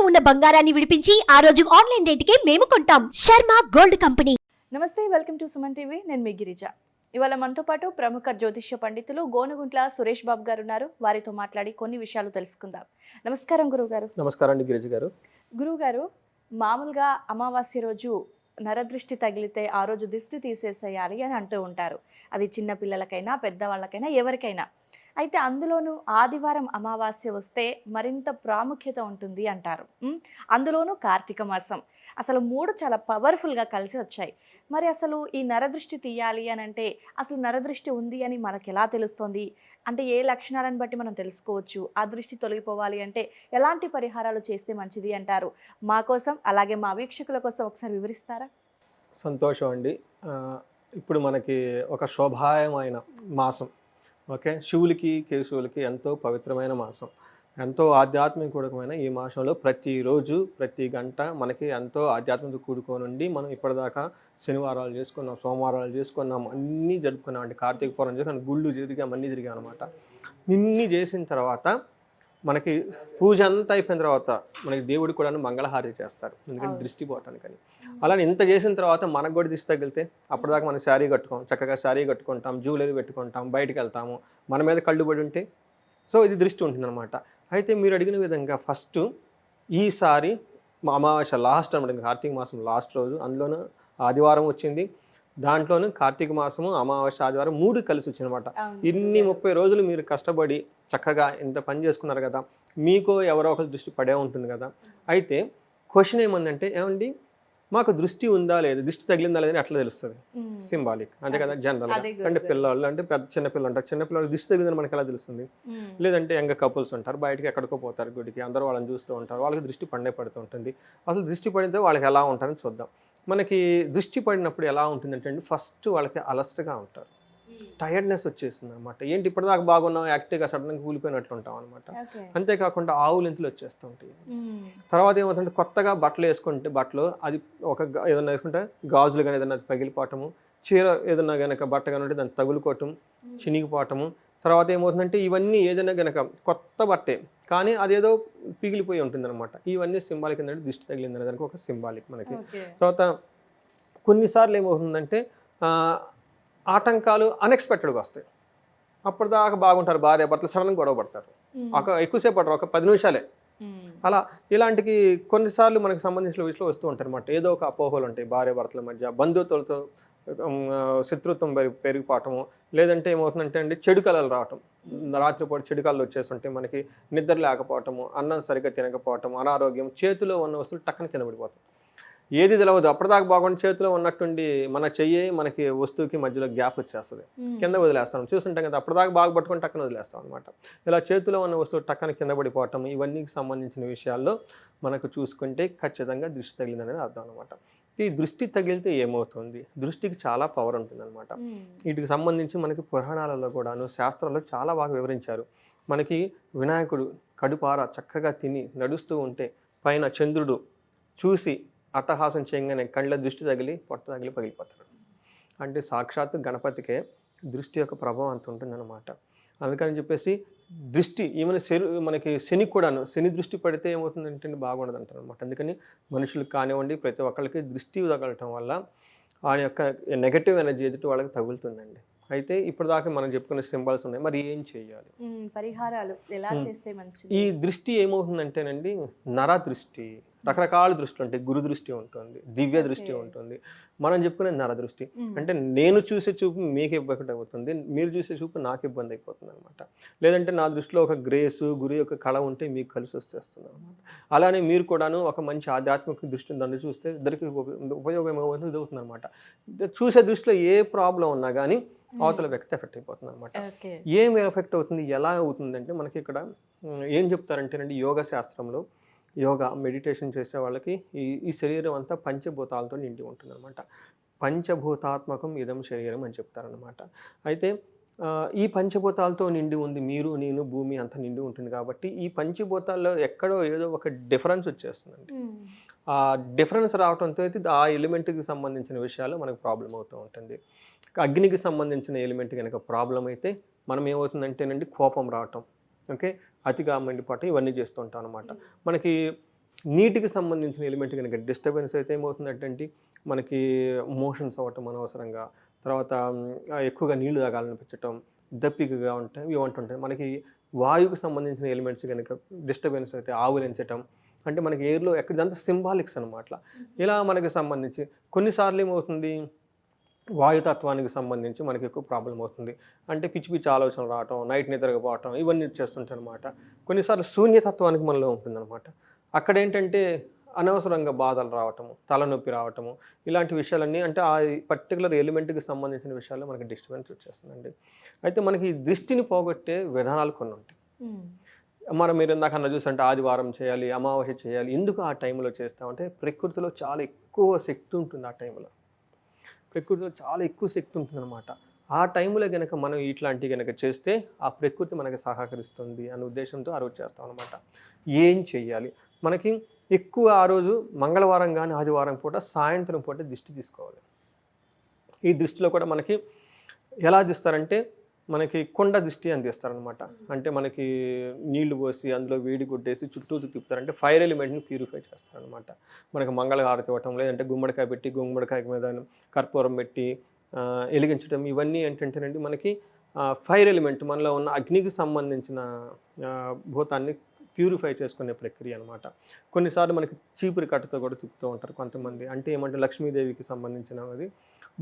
ఇంట్లో ఉన్న బంగారాన్ని విడిపించి ఆ రోజు ఆన్లైన్ రేటుకే మేము కొంటాం. Sharma gold company. నమస్తే వెల్కమ్ టు సుమన్ టీవీ. నేను మీ గిరిజ. ఇవాళ మనతో పాటు ప్రముఖ జ్యోతిష్య పండితులు గోనుగుంట్ల సురేష్ బాబు గారు ఉన్నారు. వారితో మాట్లాడి కొన్ని విషయాలు తెలుసుకుందాం. నమస్కారం గురుగారు నమస్కారం అండి గిరిజ గారు. గురుగారు మామూలుగా అమావాస్య రోజు నరదృష్టి తగిలితే ఆ రోజు దిష్టి తీసేసేయాలి అని అంటూ ఉంటారు. అది చిన్న పిల్లలకైనా పెద్దవాళ్ళకైనా ఎవరికైనా. అయితే అందులోనూ ఆదివారం అమావాస్య వస్తే మరింత ప్రాముఖ్యత ఉంటుంది అంటారు. అందులోనూ కార్తీక మాసం. అసలు మూడు చాలా పవర్ఫుల్గా కలిసి వచ్చాయి. మరి అసలు ఈ నరదృష్టి తీయాలి అని అంటే అసలు నరదృష్టి ఉంది అని మనకు ఎలా తెలుస్తుంది? అంటే ఏ లక్షణాలను బట్టి మనం తెలుసుకోవచ్చు? ఆ దృష్టి తొలగిపోవాలి అంటే ఎలాంటి పరిహారాలు చేస్తే మంచిది అంటారు? మా కోసం అలాగే మా వీక్షకుల కోసం ఒకసారి వివరిస్తారా? సంతోషం అండి. ఇప్పుడు మనకి ఒక శోభాయమైన మాసం. ఓకే? శివులకి కేశవులకి ఎంతో పవిత్రమైన మాసం. ఎంతో ఆధ్యాత్మికూడకమైన ఈ మాసంలో ప్రతిరోజు ప్రతి గంట మనకి ఎంతో ఆధ్యాత్మిక కూడుకోనుండి మనం ఇప్పటిదాకా శనివారాలు చేసుకున్నాం సోమవారాలు చేసుకున్నాం అన్నీ జరుపుకున్నాం. అంటే కార్తీక పురం చేసుకున్నాం గుళ్ళు తిరిగాం అన్నీ తిరిగాం అనమాట ఇన్ని చేసిన తర్వాత మనకి పూజ అంతా అయిపోయిన తర్వాత మనకి దేవుడికి కూడా మంగళహారతి చేస్తారు. ఎందుకంటే. దృష్టి పోవటానికని. అలానే ఇంత చేసిన తర్వాత మనకు కూడా దిష్టి తగిలితే అప్పటిదాకా మనం శారీ కట్టుకోం చక్కగా శారీ కట్టుకుంటాం జ్యువెలరీ పెట్టుకుంటాం బయటికి వెళ్తాము మన మీద కళ్ళు పడి ఉంటే. సో ఇది దృష్టి ఉంటుందన్నమాట. అయితే మీరు అడిగిన విధంగా ఫస్ట్ ఈసారి మా అమావాస్య లాస్ట్ అనమాట కార్తీక మాసం లాస్ట్ రోజు అందులోనూ ఆదివారం వచ్చింది. దాంట్లోనూ కార్తీక మాసము అమావాస్య ఆదివారం మూడు కలిసి వచ్చినమాట. ఇన్ని ముప్పై రోజులు మీరు కష్టపడి చక్కగా ఇంత పని చేసుకున్నారు కదా మీకు ఎవరో ఒకరి దృష్టి పడే ఉంటుంది కదా. అయితే క్వశ్చన్ ఏమందంటే ఏమండి? మాకు దృష్టి ఉందా లేదా? దృష్టి తగిలిందా లేదని అట్లా తెలుస్తుంది. సింబాలిక్. అంతే కదా జనరల్ అంటే. పిల్లలు అంటే పెద్ద చిన్న పిల్లలు ఉంటారు. చిన్న పిల్లలు దృష్టి తగిలిందని మనకి ఎలా తెలుస్తుంది. లేదంటే యంగ కపుల్స్ ఉంటారు బయటకి ఎక్కడికో పోతారు గుడికి అందరూ వాళ్ళని చూస్తూ ఉంటారు వాళ్ళకి దృష్టి పడే పడుతూ ఉంటుంది. అసలు దృష్టి పడితే వాళ్ళకి ఎలా ఉంటారని చూద్దాం. మనకి దృష్టి పడినప్పుడు ఎలా ఉంటుందంటే అండి ఫస్ట్ వాళ్ళకి అలస్ట్గా ఉంటారు. టైర్డ్నెస్ వచ్చేస్తుంది అనమాట ఏంటి ఇప్పటిదాకా బాగున్నాం యాక్టివ్గా సడన్గా కూలిపోయినట్లు ఉంటాం అనమాట. అంతేకాకుండా ఆవులింతలు వచ్చేస్తూ ఉంటాయి ఉమ్. తర్వాత ఏమవుతుందంటే కొత్తగా బట్టలు వేసుకుంటే బట్టలు అది ఒక ఏదైనా వేసుకుంటే గాజులు కానీ ఏదైనా పగిలిపోవటము చీర ఏదైనా కనుక బట్ట కానీ ఉంటే దాన్ని తగులుకోవటం చినిగిపోవటము తర్వాత ఏమవుతుందంటే ఇవన్నీ ఏదైనా కనుక కొత్త బట్టే కానీ అదేదో పిగిలిపోయి ఉంటుందన్నమాట. ఇవన్నీ సింబాలిక్ ఏంటంటే దిష్టి తగిలిందనే దానికి ఒక సింబాలిక్ మనకి. తర్వాత కొన్నిసార్లు ఏమవుతుందంటే ఆటంకాలు అన్ఎక్స్పెక్టెడ్గా వస్తాయి. అప్పటిదాకా బాగుంటారు భార్య భర్తలు సడన్గా గొడవ పడతారు. ఒక ఎక్కువసేపు పడరు ఒక పది నిమిషాలే. అలా ఇలాంటికి కొన్నిసార్లు మనకు సంబంధించిన విషయంలో వస్తూ ఉంటాయి అనమాట ఏదో ఒక అపోహలు ఉంటాయి భార్య భర్తల మధ్య బంధువులతో ఉమ్, శత్రుత్వం పెరిగి పెరిగిపోవటము లేదంటే ఏమవుతుందంటే అండి చెడు కళలు రావటం. రాత్రిపూట చెడు కళలు వచ్చేస్తుంటే మనకి నిద్ర లేకపోవటము అన్నం సరిగ్గా తినకపోవటం అనారోగ్యం చేతిలో ఉన్న వస్తువులు టక్కన కింద పడిపోతాం ఏది తెలవదు అప్పటిదాకా బాగుండి చేతిలో ఉన్నట్టుండి మన చెయ్యి మనకి వస్తువుకి మధ్యలో గ్యాప్ వచ్చేస్తుంది. కింద వదిలేస్తాం. చూస్తుంటాం కదా అప్పటిదాకా బాగా పట్టుకొని టక్కన వదిలేస్తాం అనమాట ఇలా చేతిలో ఉన్న వస్తువు టక్కన కింద పడిపోవటం ఇవన్నీ సంబంధించిన విషయాల్లో మనకు చూసుకుంటే ఖచ్చితంగా దృష్టి తగిలిందనేది అర్థం అనమాట ఈ దృష్టి తగిలితే ఏమవుతుంది? దృష్టికి చాలా పవర్ ఉంటుందన్నమాట. ఉమ్. వీటికి సంబంధించి మనకి పురాణాలలో కూడాను శాస్త్రాల్లో చాలా బాగా వివరించారు. మనకి వినాయకుడు కడుపార చక్కగా తిని నడుస్తూ ఉంటే పైన చంద్రుడు చూసి అట్టహాసం చేయగానే కళ్ళ దృష్టి తగిలి పొట్ట తగిలి పగిలిపోతాడు. అంటే సాక్షాత్తు గణపతికే దృష్టి యొక్క ప్రభావం అంత ఉంటుందన్నమాట. అందుకని చెప్పేసి దృష్టి ఈవెన్ శని మనకి శని కూడాను శని దృష్టి పడితే ఏమవుతుందంటే బాగుండదు అంటారు అనమాట అందుకని మనుషులకు కానివ్వండి ప్రతి ఒక్కరికి దృష్టి తగలటం వల్ల ఆ యొక్క నెగటివ్ ఎనర్జీ ఎదుటి వాళ్ళకి తగులుతుందండి. అయితే ఇప్పుడు దాకా మనం చెప్పుకునే సింబల్స్ ఉన్నాయి. మరి ఏం చేయాలి. పరిహారాలు ఎలా. చేస్తే మంచిది? ఈ దృష్టి ఏమవుతుందంటేనండి నర దృష్టి రకరకాల దృష్టిలు ఉంటాయి. గురు దృష్టి ఉంటుంది దివ్య దృష్టి. ఉంటుంది. మనం చెప్పుకునే నర దృష్టి. అంటే నేను చూసే చూపు మీకు ఇబ్బంది అవుతుంది మీరు చూసే చూపు నాకు ఇబ్బంది అయిపోతుంది అనమాట లేదంటే నా దృష్టిలో ఒక గ్రేసు గురు యొక్క కళ ఉంటే మీకు కలిసి వచ్చేస్తుంది అనమాట అలానే మీరు కూడాను ఒక మంచి ఆధ్యాత్మిక దృష్టిని దాన్ని చూస్తే ఇద్దరికి ఉప- ఉపయోగం ఏమవుతుంది అవుతుంది అనమాట చూసే దృష్టిలో ఏ ప్రాబ్లం ఉన్నా కానీ అవతల వ్యక్తి ఎఫెక్ట్ అయిపోతుంది అనమాట ఏం ఎఫెక్ట్ అవుతుంది ఎలా అవుతుంది అంటే మనకి ఇక్కడ ఏం చెప్తారంటేనండి యోగ శాస్త్రంలో యోగా మెడిటేషన్ చేసే వాళ్ళకి ఈ ఈ శరీరం అంతా పంచభూతాలతో నిండి ఉంటుంది అనమాట పంచభూతాత్మకం ఇదం శరీరం అని చెప్తారనమాట అయితే ఈ పంచభూతాలతో నిండి ఉంది మీరు నేను భూమి అంతా నిండి ఉంటుంది కాబట్టి ఈ పంచభూతాల్లో ఎక్కడో ఏదో ఒక డిఫరెన్స్ వచ్చేస్తుందండి. ఆ డిఫరెన్స్ రావడంతో అయితే ఆ ఎలిమెంట్కి సంబంధించిన విషయాలు మనకు ప్రాబ్లం అవుతూ ఉంటుంది. అగ్నికి సంబంధించిన ఎలిమెంట్ కనుక ప్రాబ్లం అయితే మనం ఏమవుతుందంటేనండి కోపం రావటం. ఓకే? అతిగా మండిపోవటం ఇవన్నీ చేస్తూ ఉంటాం అనమాట మనకి నీటికి సంబంధించిన ఎలిమెంట్ కనుక డిస్టర్బెన్స్ అయితే ఏమవుతుందంటే మనకి మోషన్స్ అవ్వటం అనవసరంగా తర్వాత ఎక్కువగా నీళ్ళు తాగాలనిపించటం దప్పికగా ఉంటాయి ఇవి ఉంటుంటాయి. మనకి వాయువుకి సంబంధించిన ఎలిమెంట్స్ కనుక డిస్టర్బెన్స్ అయితే ఆవులించటం అంటే మనకి ఎయిర్లో ఎక్కడిదంతా సింబాలిక్స్ అనమాట ఇలా మనకి సంబంధించి కొన్నిసార్లు ఏమవుతుంది వాయుతత్వానికి సంబంధించి మనకి ఎక్కువ ప్రాబ్లం అవుతుంది. అంటే పిచ్చి పిచ్చి ఆలోచనలు రావటం నైట్ నిద్రకపోవటం ఇవన్నీ చేస్తుంటాయి అనమాట కొన్నిసార్లు శూన్యతత్వానికి మనలో ఉంటుందన్నమాట. అక్కడ ఏంటంటే అనవసరంగా బాధలు రావటము తలనొప్పి రావటము ఇలాంటి విషయాలన్నీ అంటే ఆ పర్టికులర్ ఎలిమెంట్కి సంబంధించిన విషయాల్లో మనకి డిస్టర్బెన్స్ వచ్చేస్తుందండి. అయితే మనకి దృష్టిని పోగొట్టే విధానాలు కొన్ని ఉంటాయి. మనం మీరు ఇందాక అన్న చూసంటే ఆదివారం చేయాలి అమావాస్య చేయాలి ఎందుకు ఆ టైంలో చేస్తామంటే ప్రకృతిలో చాలా ఎక్కువ శక్తి ఉంటుంది ఆ టైంలో ప్రకృతిలో చాలా ఎక్కువ శక్తి ఉంటుంది అనమాట ఆ టైంలో కనుక మనం ఇట్లాంటివి కనుక చేస్తే ఆ ప్రకృతి మనకి సహకరిస్తుంది అనే ఉద్దేశంతో ఆ రోజు చేస్తాం అనమాట ఏం చెయ్యాలి? మనకి ఎక్కువ ఆ రోజు మంగళవారం కానీ ఆదివారం పూట సాయంత్రం పూట దిష్టి తీసుకోవాలి. ఈ దృష్టిలో కూడా మనకి ఎలా తీస్తారంటే మనకి కొండ దిష్టి అని తీస్తారనమాట అంటే మనకి నీళ్ళు పోసి అందులో వేడి కొట్టేసి చుట్టూ తిప్పుతారు అంటే ఫైర్ ఎలిమెంట్ని ప్యూరిఫై చేస్తారనమాట మనకి మంగళహారతి ఇవ్వటం లేదంటే గుమ్మడికాయ పెట్టి గుమ్మడికాయ మీద కర్పూరం పెట్టి వెలిగించడం ఇవన్నీ ఏంటంటేనండి మనకి ఫైర్ ఎలిమెంట్ మనలో ఉన్న అగ్నికి సంబంధించిన భూతాన్ని ప్యూరిఫై చేసుకునే ప్రక్రియ అనమాట కొన్నిసార్లు మనకి చీపురి కట్టతో కూడా తిప్పుతూ ఉంటారు కొంతమంది. అంటే ఏమంటే లక్ష్మీదేవికి సంబంధించినది.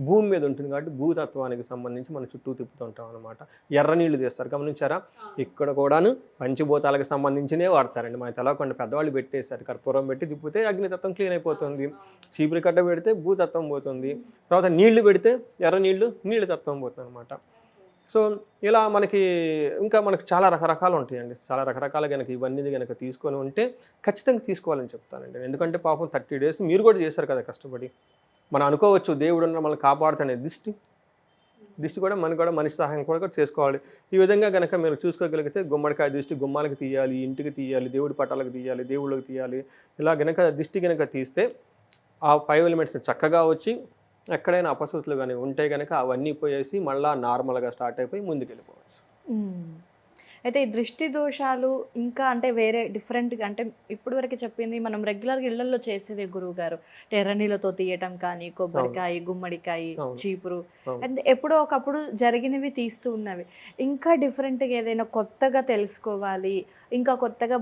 భూమి మీద ఉంటుంది కాబట్టి భూతత్వానికి సంబంధించి మన చుట్టూ తిప్పుతూ ఉంటాం అనమాట ఎర్ర నీళ్ళు తీస్తారు గమనించారా? ఇక్కడ కూడాను పంచభూతాలకు సంబంధించినే వాడతారండి. మన తెలవకుండా పెద్దవాళ్ళు పెట్టేస్తారు కర్పూరం పెట్టి తిప్పితే అగ్నితత్వం క్లీన్ అయిపోతుంది. చీపురి కట్ట పెడితే భూతత్వం పోతుంది. తర్వాత నీళ్ళు పెడితే ఎర్ర నీళ్ళు నీళ్ళ తత్వం పోతుంది అనమాట సో ఇలా మనకి ఇంకా మనకు చాలా రకరకాలు ఉంటాయండి. చాలా రకరకాల కనుక ఇవన్నీ కనుక తీసుకొని ఉంటే ఖచ్చితంగా తీసుకోవాలని చెప్తానండి. ఎందుకంటే పాపం థర్టీ డేస్ మీరు కూడా చేశారు కదా కష్టపడి. మనం అనుకోవచ్చు దేవుడు మనల్ని కాపాడుతానే దిష్టి. దిష్టి కూడా మనకు కూడా మనిషి సహాయం కూడా చేసుకోవాలి. ఈ విధంగా కనుక మీరు చూసుకోగలిగితే గుమ్మడికాయ దిష్టి గుమ్మాలకి తీయాలి ఇంటికి తీయాలి దేవుడి పటాలకు తీయాలి దేవుళ్ళకి తీయాలి. ఇలా కనుక దిష్టి కనుక తీస్తే ఆ ఫైవ్ ఎలిమెంట్స్ చక్కగా వచ్చి ఎక్కడైనా అపశృతులు కానీ ఉంటే కనుక అవన్నీ పోయేసి మళ్ళీ నార్మల్గా స్టార్ట్ అయిపోయి ముందుకు వెళ్ళిపోవచ్చు అయితే ఈ దృష్టి దోషాలు ఇంకా అంటే వేరే డిఫరెంట్గా అంటే ఇప్పుడు వరకు చెప్పింది మనం రెగ్యులర్గా ఇళ్ళలో చేసేది గురువు గారు. ఎర్రనీళ్ళతో తీయటం కానీ కొబ్బరికాయ గుమ్మడికాయ. చీపురు. అండ్ ఎప్పుడో ఒకప్పుడు జరిగినవి తీస్తూ ఉన్నవి. ఇంకా డిఫరెంట్గా ఏదైనా కొత్తగా తెలుసుకోవాలి ఇంకా కొత్తగా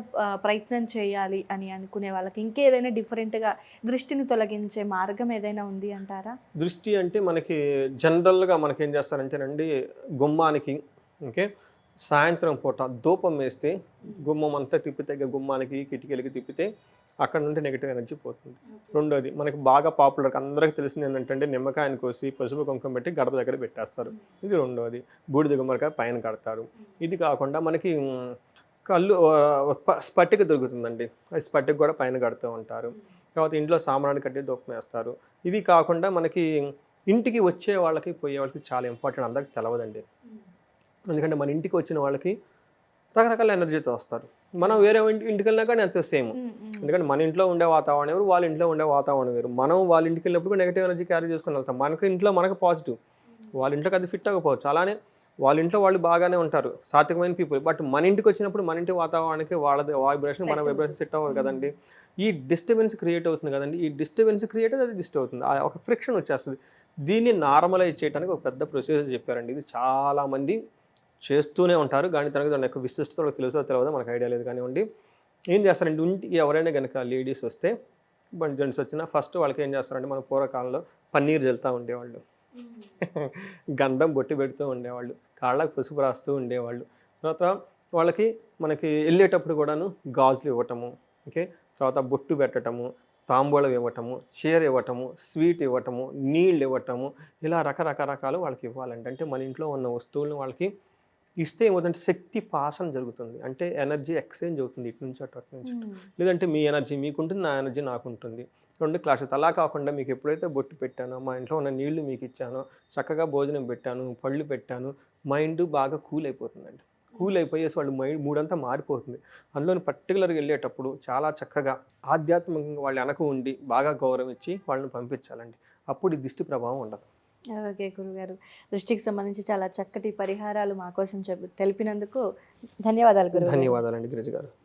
ప్రయత్నం చేయాలి అని అనుకునే వాళ్ళకి ఇంకేదైనా డిఫరెంట్గా దృష్టిని తొలగించే మార్గం ఏదైనా ఉంది అంటారా? దృష్టి అంటే మనకి జనరల్గా మనకి ఏం చేస్తారంటేనండి గుమ్మానికి ఓకే? సాయంత్రం పూట ధూపం వేస్తే గుమ్మం అంతా తిప్పితే గుమ్మానికి కిటికీలకి తిప్పితే అక్కడ నుండి నెగిటివ్ ఎనర్జీ పోతుంది. రెండోది మనకి బాగా పాపులర్ అందరికీ తెలిసింది ఏంటంటే నిమ్మకాయని కోసి పసుపు కుంకుమ పెట్టి గడప దగ్గర పెట్టేస్తారు. ఇది రెండోది బూడిద గుమ్మడికాయ పైన కడతారు. ఇది కాకుండా మనకి కళ్ళు స్పటిక దొరుకుతుందండి. ఆ స్పటిక కూడా పైన కడుతూ ఉంటారు. తర్వాత ఇంట్లో సామానాన్ని కట్టి దూపం వేస్తారు. ఇవి కాకుండా మనకి ఇంటికి వచ్చే వాళ్ళకి పోయే వాళ్ళకి చాలా ఇంపార్టెంట్ అందరికి తెలవదండి. ఎందుకంటే మన ఇంటికి వచ్చిన వాళ్ళకి రకరకాల ఎనర్జీతో వస్తారు. మనం వేరే ఇంటి ఇంటికి వెళ్ళినా కానీ అంతే సేమ్. ఎందుకంటే మన ఇంట్లో ఉండే వాతావరణం వేరు వాళ్ళ ఇంట్లో ఉండే వాతావరణం వేరు. మనం వాళ్ళ ఇంటికి వెళ్ళినప్పుడు నెగిటివ్ ఎనర్జీ క్యారీ చేసుకొని వెళ్తాం. మనకి ఇంట్లో మనకు పాజిటివ్ వాళ్ళ ఇంట్లోకి అది ఫిట్ అవ్వకపోవచ్చు. అలానే వాళ్ళ ఇంట్లో వాళ్ళు బాగానే ఉంటారు. సాత్వికమైన పీపుల్ బట్ మన ఇంటికి వచ్చినప్పుడు మన ఇంటి వాతావరణానికి వాళ్ళది వైబ్రేషన్ మన వైబ్రేషన్ సెట్ అవ్వదు కదండి. ఈ డిస్టర్బెన్స్ క్రియేట్ అవుతుంది కదండి. ఈ డిస్టర్బెన్స్ క్రియేట్ అది డిస్టర్బ్ అవుతుంది. ఆ ఒక ఫ్రిక్షన్ వచ్చేస్తుంది. దీన్ని నార్మలైజ్ చేయడానికి ఒక పెద్ద ప్రొసీజర్ చెప్పారండి. ఇది చాలా మంది చేస్తూనే ఉంటారు. కానీ తనకు దాని యొక్క విశిష్టత వాళ్ళకి తెలుసో. తెలియదో మనకు ఐడియా లేదు కానివ్వండి. ఏం చేస్తారంటే ఇంటికి ఎవరైనా కనుక లేడీస్ వస్తే జెంట్స్ వచ్చినా ఫస్ట్ వాళ్ళకి ఏం చేస్తారంటే మన పూర్వకాలంలో పన్నీర్ జల్లుతూ ఉండేవాళ్ళు. గంధం బొట్టి పెడుతూ ఉండేవాళ్ళు. కాళ్ళకు పసుపు రాస్తూ ఉండేవాళ్ళు. తర్వాత వాళ్ళకి మనకి వెళ్ళేటప్పుడు కూడాను గాజులు ఇవ్వటము ఓకే? తర్వాత బొట్టు పెట్టటము తాంబూలం ఇవ్వటము చీర ఇవ్వటము స్వీట్ ఇవ్వటము నీళ్ళు ఇవ్వటము ఇలా రకరకరకాలు వాళ్ళకి ఇవ్వాలంటే అంటే మన ఇంట్లో ఉన్న వస్తువులను వాళ్ళకి ఇస్తే ఏమవుతుందంటే శక్తి పాసన జరుగుతుంది. అంటే ఎనర్జీ ఎక్స్చేంజ్ అవుతుంది ఇటు నుంచి అటు అటు నుంచి. లేదంటే మీ ఎనర్జీ మీకుంటుంది నా ఎనర్జీ నాకు ఉంటుంది రెండు క్లాసెస్. అలా కాకుండా మీకు ఎప్పుడైతే బొట్టు పెట్టానో మా ఇంట్లో ఉన్న నీళ్ళు మీకు ఇచ్చానో చక్కగా భోజనం పెట్టాను పళ్ళు పెట్టాను మైండ్ బాగా కూల్ అయిపోతుందండి. కూల్ అయిపోయేసి వాళ్ళు మైండ్ మూడంతా మారిపోతుంది. అందులోని పర్టికులర్గా వెళ్ళేటప్పుడు చాలా చక్కగా ఆధ్యాత్మికంగా వాళ్ళు వెనక ఉండి బాగా గౌరవం ఇచ్చి వాళ్ళని పంపించాలండి. అప్పుడు ఈ దిష్టి ప్రభావం ఉండదు. ఓకే గురుగారు. దృష్టికి సంబంధించి చాలా చక్కటి పరిహారాలు మా కోసం తెలిపినందుకు ధన్యవాదాలు గురువు ధన్యవాదాలండి గిరిజ గారు